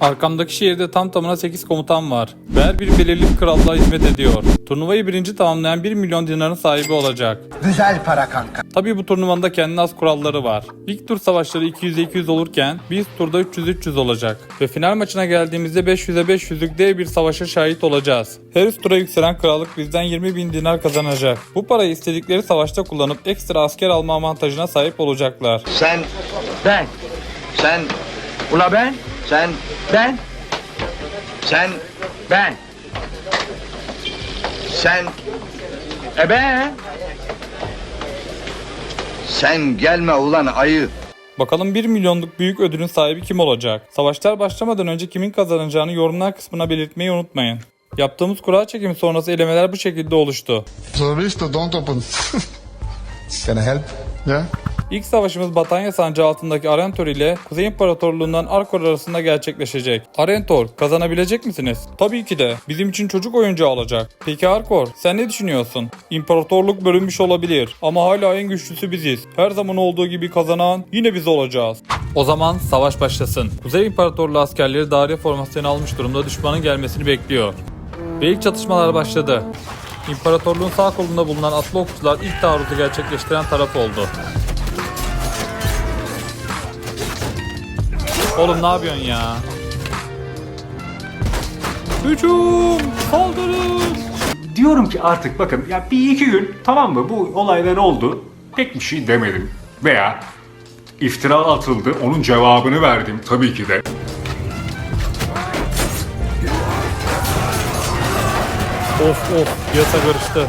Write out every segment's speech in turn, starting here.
Arkamdaki şehirde tam tamına 8 komutan var. Ve her biri belirli bir krallığa hizmet ediyor. Turnuvayı birinci tamamlayan 1 milyon dinarın sahibi olacak. Güzel para kanka. Tabii bu turnuvanın da kendine az kuralları var. İlk tur savaşları 200'e 200 olurken bir üst turda 300-300 olacak. Ve final maçına geldiğimizde 500'e 500'lük dev bir savaşa şahit olacağız. Her üst tura yükselen krallık bizden 20 bin dinar kazanacak. Bu parayı istedikleri savaşta kullanıp ekstra asker alma avantajına sahip olacaklar. Sen, ben, sen, ula ben, sen, ben, sen, ben, sen, e ben, sen gelme ulan ayı. Bakalım 1 milyonluk büyük ödülün sahibi kim olacak? Savaşlar başlamadan önce kimin kazanacağını yorumlar kısmına belirtmeyi unutmayın. Yaptığımız kura çekimi sonrası elemeler bu şekilde oluştu. So visto, don't open. Can I help? yeah? İlk savaşımız Batanya sancağı altındaki Arentor ile Kuzey İmparatorluğundan Arkor arasında gerçekleşecek. Arentor kazanabilecek misiniz? Tabii ki de. Bizim için çocuk oyuncağı olacak. Peki Arkor sen ne düşünüyorsun? İmparatorluk bölünmüş olabilir ama hala en güçlüsü biziz. Her zaman olduğu gibi kazanan yine biz olacağız. O zaman savaş başlasın. Kuzey İmparatorluğu askerleri daire formasyonu almış durumda düşmanın gelmesini bekliyor. Ve ilk çatışmalar başladı. İmparatorluğun sağ kolunda bulunan atlı okçular ilk taarruzu gerçekleştiren taraf oldu. Oğlum ne yapıyorsun ya? Hücum! Saldırın! Diyorum ki artık bakın ya bir iki gün tamam mı bu olaylar oldu. Pek bir şey demedim. Veya iftira atıldı onun cevabını verdim tabii ki de. Of of yasa karıştı.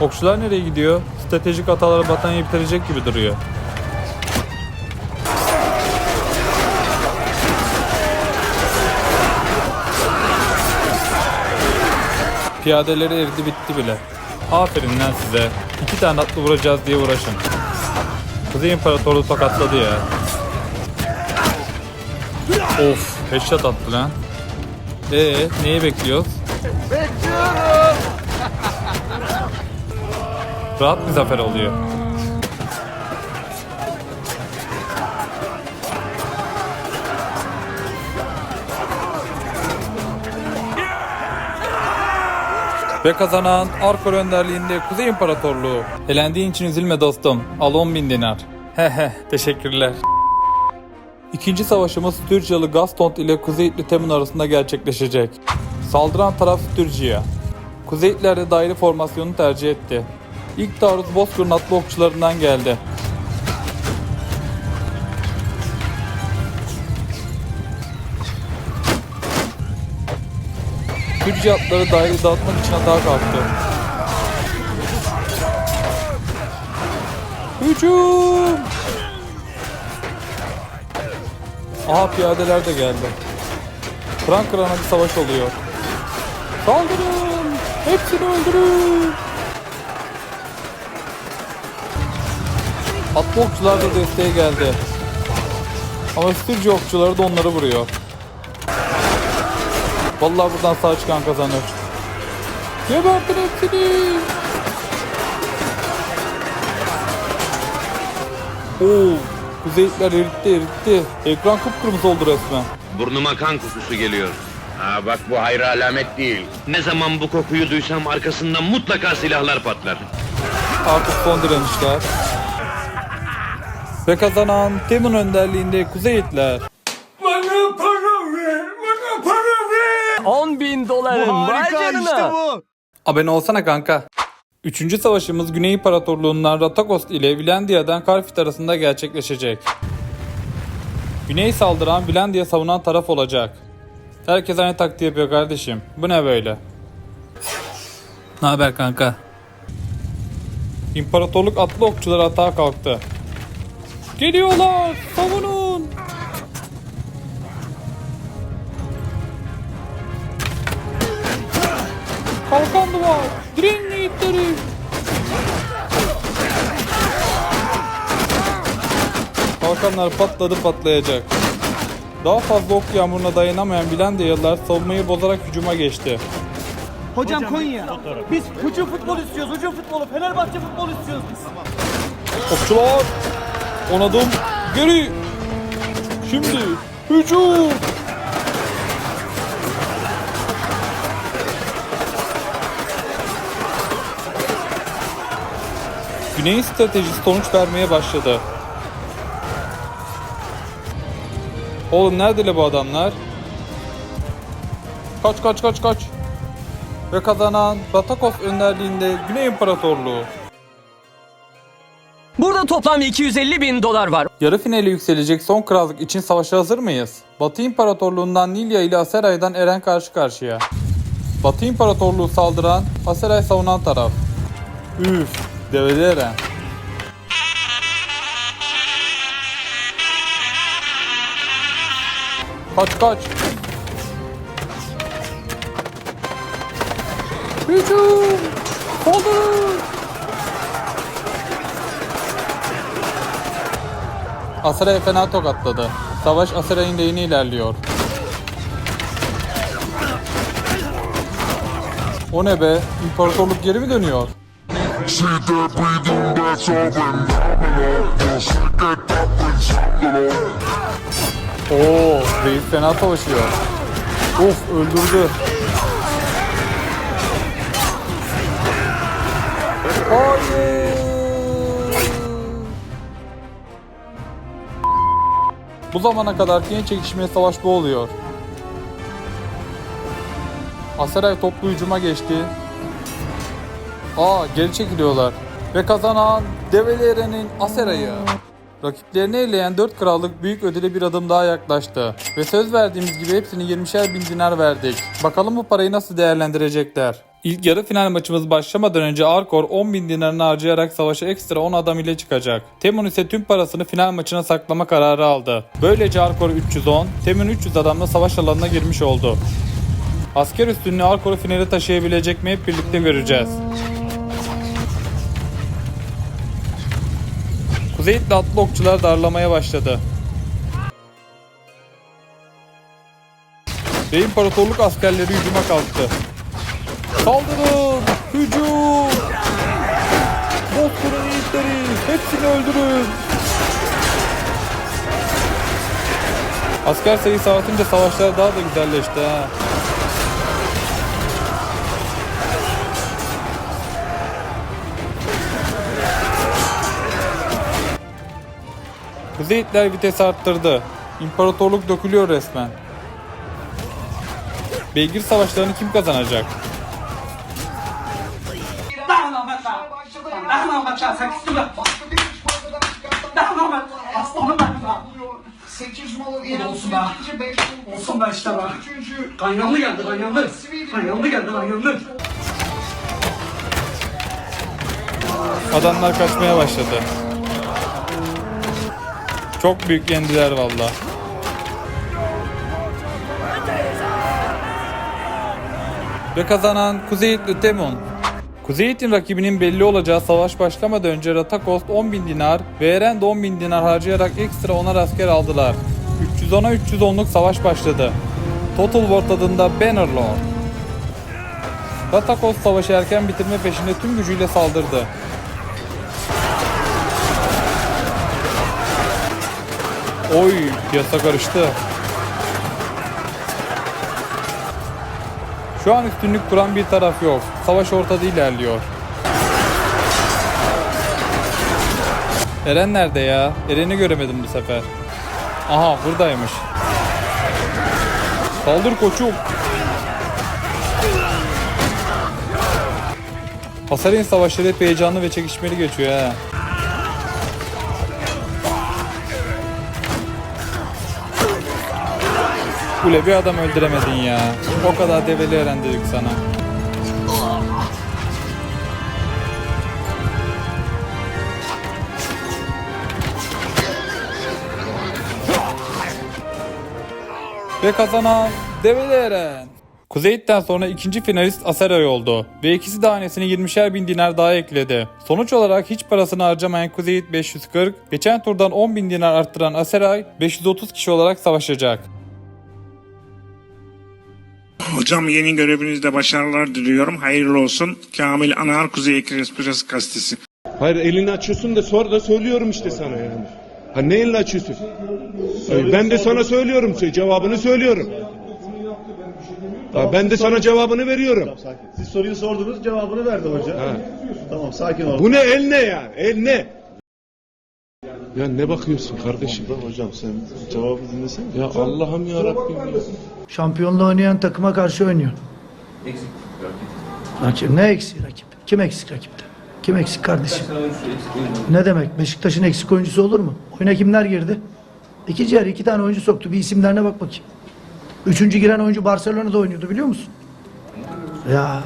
Okçular nereye gidiyor? Stratejik hataları Batanya'yı bitirecek gibi duruyor. Piyadeleri eridi bitti bile. Aferin lan size. İki tane atlı vuracağız diye uğraşın. Kuzey İmparatorluğu tokatladı ya. Of headshot attı lan. Ee neyi bekliyoruz? Rahat bir zafer oluyor. Ve kazanan Arkor önderliğinde Kuzey İmparatorluğu. Elendiğin için üzülme dostum. Al 10 bin dinar. Hehe teşekkürler. İkinci savaşımız Stürcalı Gastont ile Kuzeyitli Temun arasında gerçekleşecek. Saldıran taraf Stürcia. Kuzeyitler de daire formasyonu tercih etti. İlk taarruz Bozkır'ın atlı okçularından geldi. Stürci atları daire dağıtmak için atağa kalktı. Hücum! Aha piyadeler de geldi. Kıran kırana bir savaş oluyor. Saldırın! Hepsini öldürün! Atlı okçular da desteğe geldi. Ama Stürcü okçuları da onları vuruyor. Vallahi buradan sağ çıkan kazanır. Gebertin hepsini! Oo, Kuzeyitler eritti eritti. Ekran kıpkırmızı oldu resmen. Burnuma kan kokusu geliyor. Ha bak bu hayra alamet değil. Ne zaman bu kokuyu duysam arkasından mutlaka silahlar patlar. Artık son direnişler. Ve kazanan Temun önderliğinde Kuzeyitler. 10 bin dolarım vay canına. Abone olsana kanka. Üçüncü savaşımız Güney İmparatorluğu'ndan Ratakost ile Vilandia'dan Karfit arasında gerçekleşecek. Güney saldıran Vilandia savunan taraf olacak. Herkes aynı taktiği yapıyor kardeşim. Bu ne böyle? Ne haber kanka? İmparatorluk atlı okçular atağa kalktı. Geliyorlar! Savunun! Kalkan duvar! Direnin yiğitleri! Kalkanlar patladı patlayacak. Daha fazla ok yağmuruna dayanamayan Bilandiyalılar savunmayı bozarak hücuma geçti. Hocam Konya. Biz hücum futbol istiyoruz. Hücum futbolu. Fenerbahçe futbol istiyoruz biz. Okçular. On adım geri. Şimdi hücum. Güney'in stratejisi sonuç vermeye başladı. Oğlum nerede bu adamlar? Kaç kaç kaç kaç. Ve kazanan Batakos önderliğinde Güney İmparatorluğu. Burada toplam 250 bin dolar var. Yarı finale yükselecek son krallık için savaşa hazır mıyız? Batı İmparatorluğundan Nilya ile Aseray'dan Eren karşı karşıya. Batı İmparatorluğu saldıran, Aseray savunan taraf. Üf, develi Eren. Kaç kaç. Hücum! Saldırın! Asaray'a fena tokatladı. Savaş Asaray'ın lehine ilerliyor. O ne be? İmparatorluk geri mi dönüyor? Oo, reis fena savaşıyor. Of öldürdü. Bu zamana kadar en çekişmeli savaş bu oluyor. Aseray toplu hücuma geçti. Aa geri çekiliyorlar. Ve kazanan Develi Aseray'ı. Rakiplerini eleyen 4 krallık büyük ödüle bir adım daha yaklaştı. Ve söz verdiğimiz gibi hepsini 20'şer bin dinar verdik. Bakalım bu parayı nasıl değerlendirecekler. İlk yarı final maçımız başlamadan önce Arkor 10 bin dinarını harcayarak savaşa ekstra 10 adam ile çıkacak. Temun ise tüm parasını final maçına saklama kararı aldı. Böylece Arkor 310, Temun 300 adamla savaş alanına girmiş oldu. Asker üstünlüğü Arkor'u finale taşıyabilecek mi hep birlikte göreceğiz. Kuzeyitli atlı okçular darlamaya başladı. Ve imparatorluk askerleri hücuma kalktı. Saldırın! Hücum! Bozkır'ın yiğitleri! Hepsini öldürün! Asker sayısı artınca savaşlar daha da güzelleşti ha. Kuzey Hitler vites arttırdı. İmparatorluk dökülüyor resmen. Beygir savaşlarını kim kazanacak? Olsun be. Olsun be işte be. Kaynalı geldi kaynalı. Kaynalı geldi kaynalı. Adamlar kaçmaya başladı. Çok büyük yendiler valla. Ve kazanan Kuzey Temon. Kuzey Hit'in rakibinin belli olacağı savaş başlamadan önce Ratakost 10.000 dinar ve Eren de 10.000 dinar harcayarak ekstra 10'ar asker aldılar. 310'a 310'luk savaş başladı. Total War tadında Bannerlord. Ratakost savaşı erken bitirme peşinde tüm gücüyle saldırdı. Oy piyasa karıştı. Şu an üstünlük kuran bir taraf yok. Savaş ortada ilerliyor. Eren nerede ya? Eren'i göremedim bu sefer. Aha buradaymış. Saldır koçum. Hasar'ın savaşları hep heyecanlı ve çekişmeli geçiyor ha. Kule bir adam öldüremedin ya. O kadar develi Eren dedik sana. Ve kazanan Develi Eren. Kuzeyit'ten sonra ikinci finalist Aseray oldu ve ikisi de hanesine 20'şer bin dinar daha ekledi. Sonuç olarak hiç parasını harcamayan Kuzeyit 540, geçen turdan 10 bin dinar arttıran Aseray 530 kişi olarak savaşacak. Hocam yeni görevinizde başarılar diliyorum. Hayırlı olsun. Kamil Anar Kuzey Ekspres gazetesi. Hayır elini açıyorsun da sonra da söylüyorum işte sana yani. Ha ne elini açıyorsun? Ben de sana söylüyorum sö- cevabını söylüyorum. Ha, ben de sana cevabını veriyorum. Siz soruyu sordunuz cevabını verdi hoca. Ha. Tamam sakin ol. Bu ne el ne ya? El ne? Ya ne bakıyorsun kardeşim? Hocam sen cevabı dinlesene. Ya Allah'ım ya Rabbim ya. Şampiyonluğu oynayan takıma karşı oynuyor. Eksik rakip. Ne eksik rakip? Kim eksik rakipte? Kim eksik kardeşim? Ne demek? Beşiktaş'ın eksik oyuncusu olur mu? Oyuna kimler girdi? İki yarı iki tane oyuncu soktu. Bir isimlerine bak bakayım. Üçüncü giren oyuncu Barcelona'da oynuyordu biliyor musun? Ya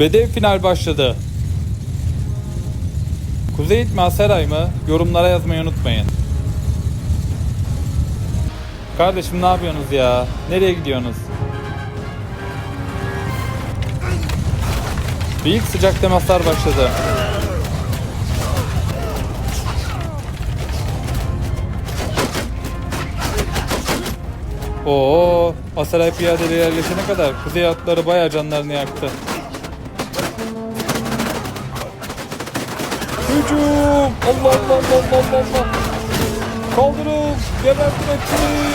Ve dev final başladı. Kuzey mi Aseray mı? Yorumlara yazmayı unutmayın. Kardeşim ne yapıyorsunuz ya? Nereye gidiyorsunuz? Büyük sıcak temaslar başladı. Oo, Asaray piyadeleri yerleşene kadar kuzey atları bayağı canlarını yaktı. Hücum! Allah Allah Allah Allah Allah! Kaldırın! Gebertin hepsini!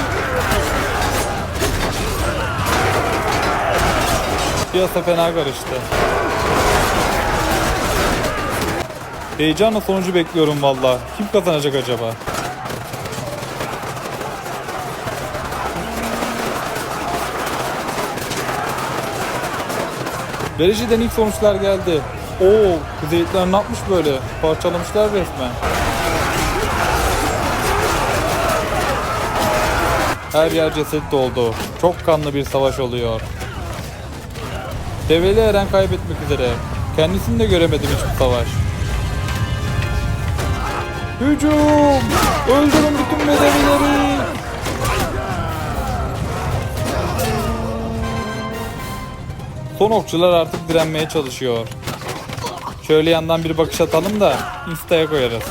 Piyasa fena karıştı. Heyecanla sonucu bekliyorum valla. Kim kazanacak acaba? Dereceden ilk sonuçlar geldi. Oo, Kuzeyitler ne yapmış böyle? Parçalamışlar resmen. Her yer ceset doldu. Çok kanlı bir savaş oluyor. Develi Eren kaybetmek üzere. Kendisini de göremedim hiçbir savaş. Hücum! Öldürün bütün bedevileri! Son okçular artık direnmeye çalışıyor. Şöyle yandan bir bakış atalım da instaya koyarız.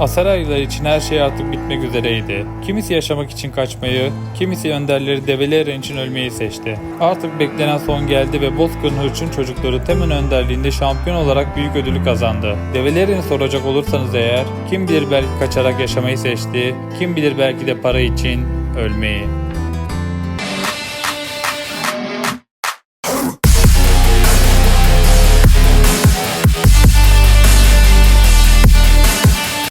Asaraylılar için her şey artık bitmek üzereydi. Kimisi yaşamak için kaçmayı, kimisi önderleri Develi Eren için ölmeyi seçti. Artık beklenen son geldi ve Bozkır'ın Hırçın çocukları Temin önderliğinde şampiyon olarak büyük ödülü kazandı. Develi Eren'i soracak olursanız eğer, kim bilir belki kaçarak yaşamayı seçti, kim bilir belki de para için ölmeyi.